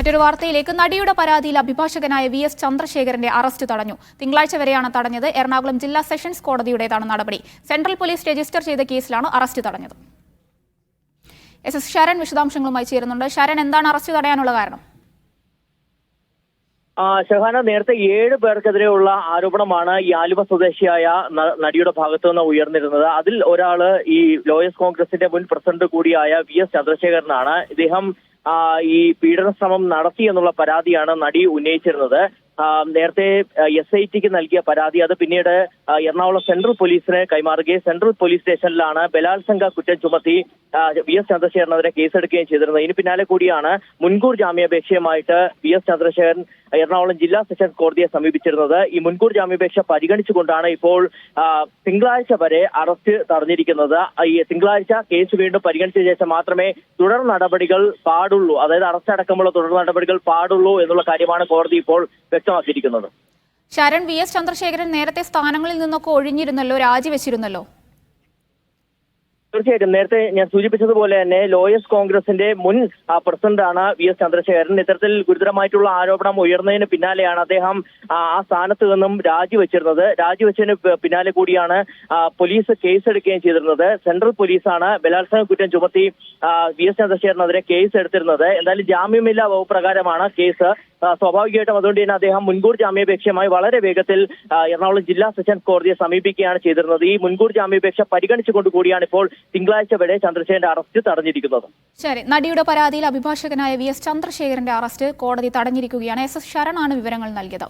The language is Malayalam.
മറ്റൊരു വാർത്തയിലേക്ക്. നടിയുടെ പരാതിയിൽ അഭിഭാഷകനായ വി എസ് ചന്ദ്രശേഖരന്റെ അറസ്റ്റ് തടഞ്ഞു. തിങ്കളാഴ്ച വരെയാണ് തടഞ്ഞത്. എറണാകുളം ജില്ലാ സെഷൻസ് കോടതിയുടേതാണ് നടപടി. സെൻട്രൽ പോലീസ് രജിസ്റ്റർ ചെയ്ത കേസിലാണ് അറസ്റ്റ് തടഞ്ഞത്. എസ് എസ് ശരൺ വിശദാംശങ്ങളുമായി ചേരുന്നുണ്ട്. ശരൺ എന്താണ് അറസ്റ്റ് തടയാനുള്ള കാരണം? ഷഹാന നേരത്തെ ഏഴ് പേർക്കെതിരെയുള്ള ആരോപണമാണ് ഈ ആലുവ സ്വദേശിയായ നടിയുടെ ഭാഗത്തു നിന്ന് ഉയർന്നിരുന്നത്. അതിൽ ഒരാൾ ഈ ലോയസ് കോൺഗ്രസിന്റെ മുൻ പ്രസിഡന്റ് കൂടിയായ വി എസ് ചന്ദ്രശേഖരനാണ്. ഇദ്ദേഹം ഈ പീഡന ശ്രമം നടത്തി എന്നുള്ള പരാതിയാണ് നടി ഉന്നയിച്ചിരുന്നത്. നേരത്തെ എസ് ഐ ടിക്ക് നൽകിയ പരാതി അത് പിന്നീട് എറണാകുളം സെൻട്രൽ പോലീസിന് കൈമാറുകയും സെൻട്രൽ പോലീസ് സ്റ്റേഷനിലാണ് ബലാത്സംഗ കുറ്റം ചുമത്തി വി. എസ്. ചന്ദ്രശേഖരനെതിരെ കേസെടുക്കുകയും ചെയ്തിരുന്നത്. ഇതിന് പിന്നാലെ കൂടിയാണ് മുൻകൂർ ജാമ്യാപേക്ഷയുമായിട്ട് വി. എസ്. ചന്ദ്രശേഖരൻ എറണാകുളം ജില്ലാ സെഷൻസ് കോടതിയെ സമീപിച്ചിരുന്നത്. ഈ മുൻകൂർ ജാമ്യാപേക്ഷ പരിഗണിച്ചുകൊണ്ടാണ് ഇപ്പോൾ തിങ്കളാഴ്ച വരെ അറസ്റ്റ് തടഞ്ഞിരിക്കുന്നത്. ഈ തിങ്കളാഴ്ച കേസ് വീണ്ടും പരിഗണിച്ച ശേഷം മാത്രമേ തുടർ നടപടികൾ പാടുള്ളൂ. അതായത് അറസ്റ്റ് അടക്കമുള്ള തുടർ നടപടികൾ പാടുള്ളൂ എന്നുള്ള കാര്യമാണ് കോടതി ഇപ്പോൾ വ്യക്തമാക്കിയിരിക്കുന്നത്. ശരൺ വി എസ് ചന്ദ്രശേഖരൻ നേരത്തെ സ്ഥാനങ്ങളിൽ നിന്നൊക്കെ ഒഴിഞ്ഞിരുന്നല്ലോ രാജിവെച്ചിരുന്നല്ലോ? തീർച്ചയായിട്ടും. നേരത്തെ ഞാൻ സൂചിപ്പിച്ചതുപോലെ തന്നെ ലോയേഴ്സ് കോൺഗ്രസിന്റെ മുൻ പ്രസിഡന്റാണ് വി. എസ്. ചന്ദ്രശേഖരൻ. ഇത്തരത്തിൽ ഗുരുതരമായിട്ടുള്ള ആരോപണം ഉയർന്നതിന് പിന്നാലെയാണ് അദ്ദേഹം ആ സ്ഥാനത്ത് നിന്നും രാജിവെച്ചിരുന്നത്. രാജിവെച്ചതിന് പിന്നാലെ കൂടിയാണ് പോലീസ് കേസ് എടുക്കുകയും ചെയ്തിരുന്നത്. സെൻട്രൽ പോലീസാണ് ബലാത്സംഗ കുറ്റം ചുമത്തി വി. എസ്. ചന്ദ്രശേഖരനെതിരെ കേസ് എടുത്തിരുന്നത് എന്തായാലും ജാമ്യമില്ലാ വകുപ്പ് പ്രകാരമാണ് കേസ് സ്വാഭാവികമായിട്ടും അതുകൊണ്ട് തന്നെ അദ്ദേഹം മുൻകൂർ ജാമ്യാപേക്ഷയുമായി വളരെ വേഗത്തിൽ എറണാകുളം ജില്ലാ സെഷൻസ് കോടതിയെ സമീപിക്കുകയാണ് ചെയ്തിരുന്നത്. ഈ മുൻകൂർ ജാമ്യാപേക്ഷ പരിഗണിച്ചുകൊണ്ട് കൂടിയാണ് ഇപ്പോൾ തിങ്കളാഴ്ച വരെ ചന്ദ്രശേഖരന്റെ അറസ്റ്റ് തടഞ്ഞിരിക്കുന്നത്. ശരി. നടിയുടെ പരാതിയിൽ അഭിഭാഷകനായ വി എസ് ചന്ദ്രശേഖരന്റെ അറസ്റ്റ് കോടതി തടഞ്ഞിരിക്കുകയാണ്. എസ് എസ് ശരണാണ് വിവരങ്ങൾ നൽകിയത്.